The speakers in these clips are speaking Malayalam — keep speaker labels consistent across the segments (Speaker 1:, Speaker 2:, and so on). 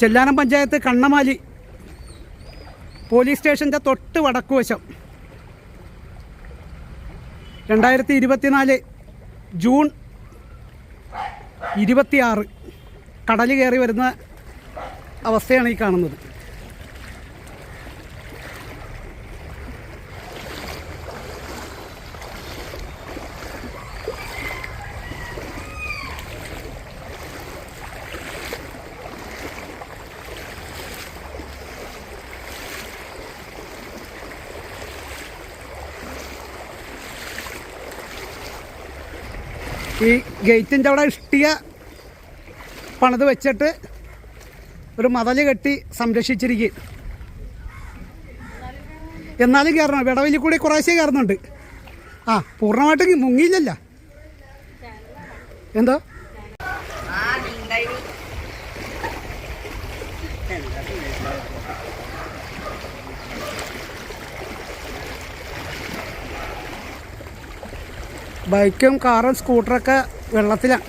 Speaker 1: ചെല്ലാനം പഞ്ചായത്ത് കണ്ണമാലി പോലീസ് സ്റ്റേഷന്റെ തൊട്ട് വടക്കുവശം. രണ്ടായിരത്തി ഇരുപത്തിനാല് ജൂൺ ഇരുപത്തിയാറ് കടൽ കയറി വരുന്ന അവസ്ഥയാണ് ഈ കാണുന്നത്. ഈ ഗേറ്റിന്റെ അവിടെ ഇഷ്ടിക പണിത് വെച്ചിട്ട് ഒരു മതൽ കെട്ടി സംരക്ഷിച്ചിരിക്കും എന്നാലും കയറണം. വിടവിൽ കൂടി കുറേശ്ശേ കയറുന്നുണ്ട്. ആ പൂർണമായിട്ട് മുങ്ങിയില്ലല്ല. എന്തോ? ബൈക്കും കാറും സ്കൂട്ടറൊക്കെ വെള്ളത്തിലാണ്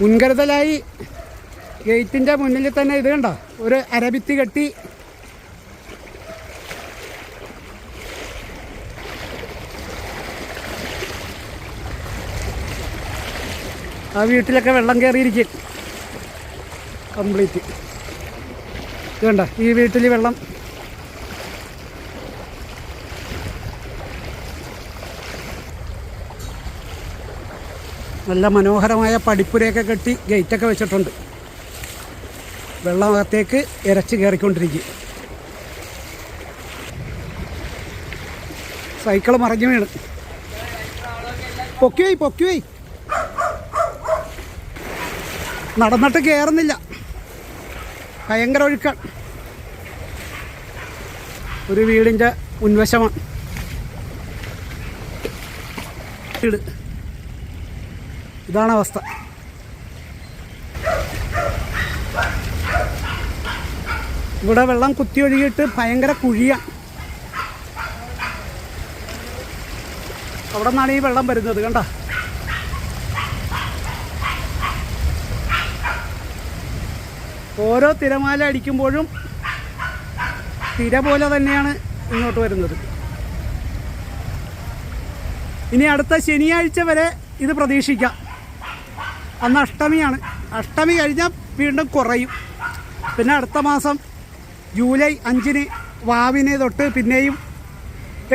Speaker 1: മുൻകരുതലായി ഗേറ്റിന്റെ മുന്നിൽ തന്നെ ഇത് കണ്ടോ? ഒരു അരഭിത്തി കെട്ടി. ആ വീട്ടിലൊക്കെ വെള്ളം കയറിയിരിക്കും കംപ്ലീറ്റ്. ഇത് കണ്ടോ? ഈ വീട്ടിൽ വെള്ളം നല്ല മനോഹരമായ പടിപ്പുരയൊക്കെ കെട്ടി ഗേറ്റൊക്കെ വെച്ചിട്ടുണ്ട്. വെള്ളമകത്തേക്ക് ഇരച്ച് കയറിക്കൊണ്ടിരിക്കും. സൈക്കിൾ മറിഞ്ഞു വീണ്. പൊക്കിയോയി പൊക്കിയോയി നടന്നിട്ട് കയറുന്നില്ല ഭയങ്കര ഒഴുക്ക. ഒരു വീടിന്റെ മുൻവശമാണ്. വീട്. ഇതാണ് അവസ്ഥ. ഇവിടെ വെള്ളം കുത്തി ഒഴുകിയിട്ട് ഭയങ്കര കുഴിയാണ് അവിടെ നിന്നാണ് ഈ വെള്ളം വരുന്നത് കണ്ട? ഓരോ തിരമാല അടിക്കുമ്പോഴും തിര പോലെ തന്നെയാണ് ഇങ്ങോട്ട് വരുന്നത്. ഇനി അടുത്ത ശനിയാഴ്ച വരെ ഇത് പ്രതീക്ഷിക്കാം. അന്ന് അഷ്ടമിയാണ്. അഷ്ടമി കഴിഞ്ഞാൽ വീണ്ടും കുറയും. പിന്നെ അടുത്ത മാസം ജൂലൈ അഞ്ചിന് വാവിന് തൊട്ട് പിന്നെയും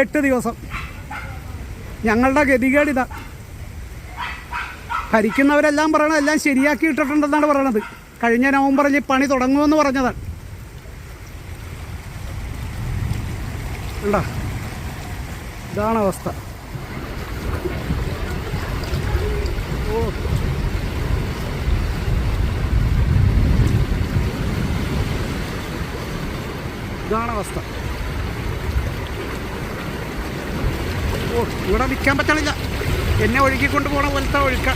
Speaker 1: എട്ട് ദിവസം. ഞങ്ങളുടെ ഗതികേടിതാ ഭരിക്കുന്നവരെല്ലാം പറയണത് എല്ലാം ശരിയാക്കി ഇട്ടിട്ടുണ്ടെന്നാണ് പറയണത്. കഴിഞ്ഞ നവംബറിൽ പണി തുടങ്ങുമെന്ന് പറഞ്ഞതാണ്. ഉണ്ടോ ഇതാണ് അവസ്ഥ. ഓ. ഇതാണ് അവസ്ഥ ഓ ഇവിടെ നിൽക്കാൻ പറ്റണില്ല. എന്നെ ഒഴുകിക്കൊണ്ട് പോകണ പോലത്തെ ഒഴുക്ക.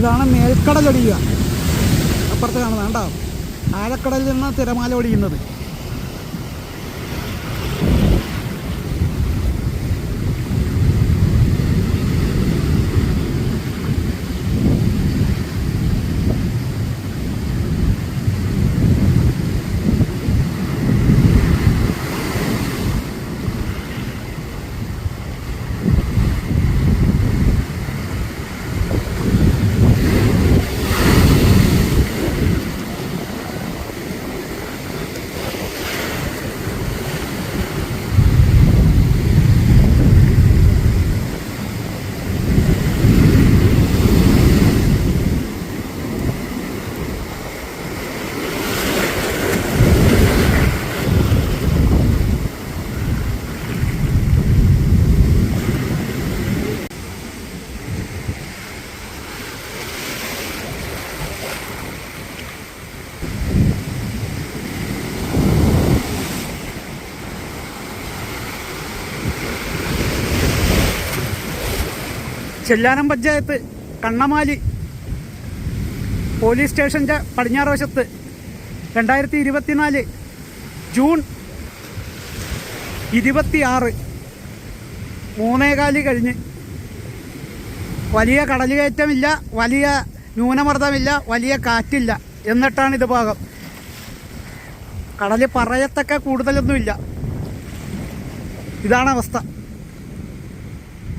Speaker 1: ഇതാണ് മേൽക്കടൽ ഒടിയുക. അപ്പുറത്ത് കാണുന്നത് കണ്ടോ ആഴക്കടലിൽ നിന്ന് തിരമാല ഒടിയുന്നത്. ചെല്ലാനം പഞ്ചായത്ത് കണ്ണമാലി പോലീസ് സ്റ്റേഷന്റെ പടിഞ്ഞാറ് വശത്ത് രണ്ടായിരത്തി ഇരുപത്തിനാല് ജൂൺ ഇരുപത്തിയാറ് മൂന്നേകാലി കഴിഞ്ഞ്. വലിയ കടലുകയറ്റമില്ല വലിയ ന്യൂനമർദ്ദമില്ല വലിയ കാറ്റില്ല എന്നിട്ടാണ് ഇത് ഭാഗം. കടൽ പറയത്തക്ക കൂടുതലൊന്നുമില്ല. ഇതാണ് അവസ്ഥ.